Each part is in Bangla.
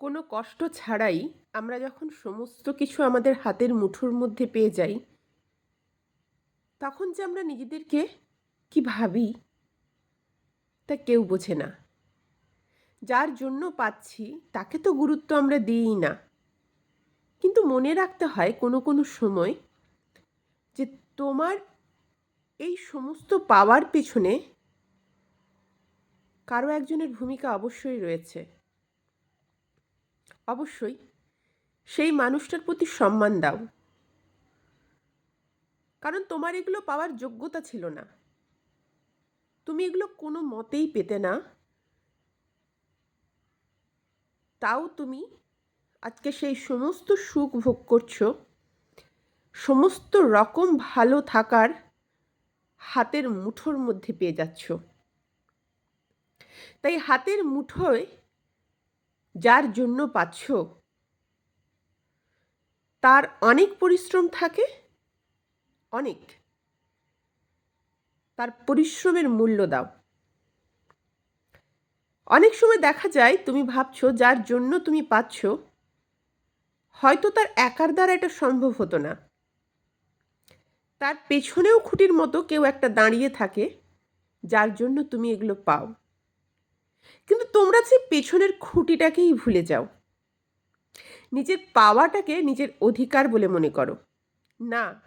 কোনো কষ্ট ছাড়াই আমরা যখন সমস্ত কিছু আমাদের হাতের মুঠোর মধ্যে পেয়ে যাই, তখন যে আমরা নিজেদেরকে কি ভাবি, তা কেউ বোঝে না। যার জন্য পাচ্ছি, তাকে তো গুরুত্ব আমরা দিই না। কিন্তু মনে রাখতে হয় কোনো কোনো সময় যে তোমার এই সমস্ত পাওয়ার পেছনে কারও একজনের ভূমিকা অবশ্যই রয়েছে। অবশ্যই। সেই মানুষটার প্রতি সম্মান দাও। কারণ তোমার এগুলো পাওয়ার যোগ্যতা ছিল না। তুমি এগুলো কোনো মতেই পেতে না। তাও তুমি আজকে সেই সমস্ত সুখ ভোগ করছ। সমস্ত রকম ভালো থাকার হাতের মুঠোর মধ্যে পেয়ে যাচ্ছ। তাই হাতের মুঠোয় যার জন্য পাচ্ছ। তার অনেক পরিশ্রম থাকে। অনেক। তার পরিশ্রমের মূল্য দাও। অনেক সময় দেখা যায়, তুমি ভাবছ যার জন্য তুমি পাচ্ছ, হয়তো তার একার দ্বারা এটা সম্ভব হতো না। তার পেছনেও খুঁটির মতো কেউ একটা দাঁড়িয়ে থাকে, যার জন্য তুমি এগুলো পাও। কিন্তু তোমরা সেই পেছনের খুঁটিটাকেই ভুলে যাও। নিজের পাওয়াটাকে নিজের অধিকার বলে মনে করো। না।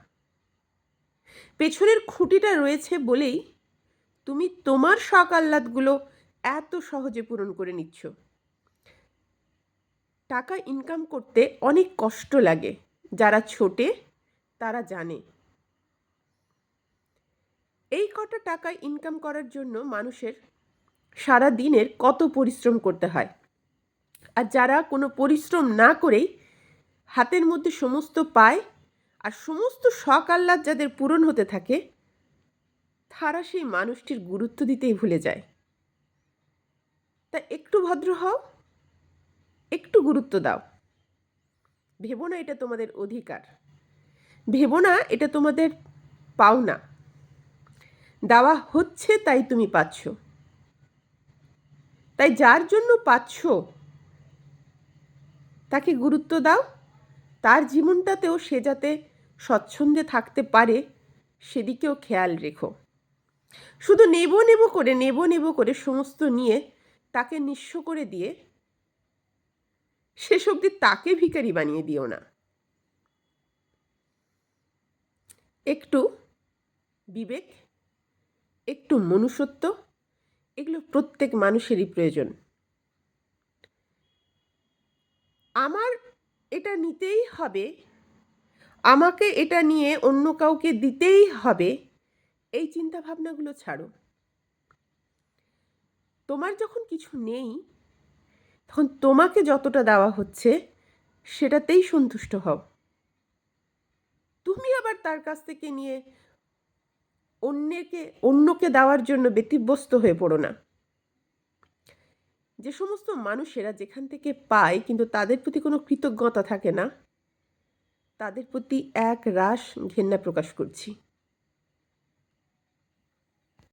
পেছনের খুঁটিটা রয়েছে বলেই তুমি তোমার শখ আহ্লাদগুলো এত সহজে পূরণ করে নিচ্ছ। টাকা ইনকাম করতে অনেক কষ্ট লাগে। যারা ছোটে, তারা জানে। এই কটা টাকা ইনকাম করার জন্য মানুষের সারা দিনের কত পরিশ্রম করতে হয়। আর যারা কোনো পরিশ্রম না করেই হাতের মধ্যে সমস্ত পায় আর সমস্ত শখ আহ্লাদ যাদের পূরণ হতে থাকে, তারা সেই মানুষটির গুরুত্ব দিতেই ভুলে যায়। তা একটু ভদ্র হও, একটু গুরুত্ব দাও। ভেবো না এটা তোমাদের অধিকার। ভেবো না এটা তোমাদের পাওনা। দেওয়া হচ্ছে তাই তুমি পাচ্ছ। তাই যার জন্য পাচ্ছ তাকে গুরুত্ব দাও। তার জীবনটাতেও সে যাতে স্বচ্ছন্দে থাকতে পারে, সেদিকেও খেয়াল রেখো। শুধু নেব নেব করে, নেব নেব করে সমস্ত নিয়ে তাকে নিঃস্ব করে দিয়ে শেষ অবধি তাকে ভিখারি বানিয়ে দিও না। একটু বিবেক, একটু মনুষ্যত্ব এগুলো প্রত্যেক মানুষেরই প্রয়োজন। আমার এটা নিতেই হবে, আমাকে এটা নিয়ে অন্য কাউকে দিতেই হবে, এই চিন্তা ভাবনাগুলো ছাড়ো। তোমার যখন কিছু নেই, তখন তোমাকে যতটা দেওয়া হচ্ছে, সেটাতেই সন্তুষ্ট হও। তুমি আবার তার কাছ থেকে নিয়ে অন্যকে অন্যকে দেওয়ার জন্য ব্যতিব্যস্ত হয়ে পড়ো না। যে সমস্ত মানুষেরা যেখান থেকে পায়, কিন্তু তাদের প্রতি কোনো কৃতজ্ঞতা থাকে না, তাদের প্রতি এক রাস ঘেন্না প্রকাশ করছি।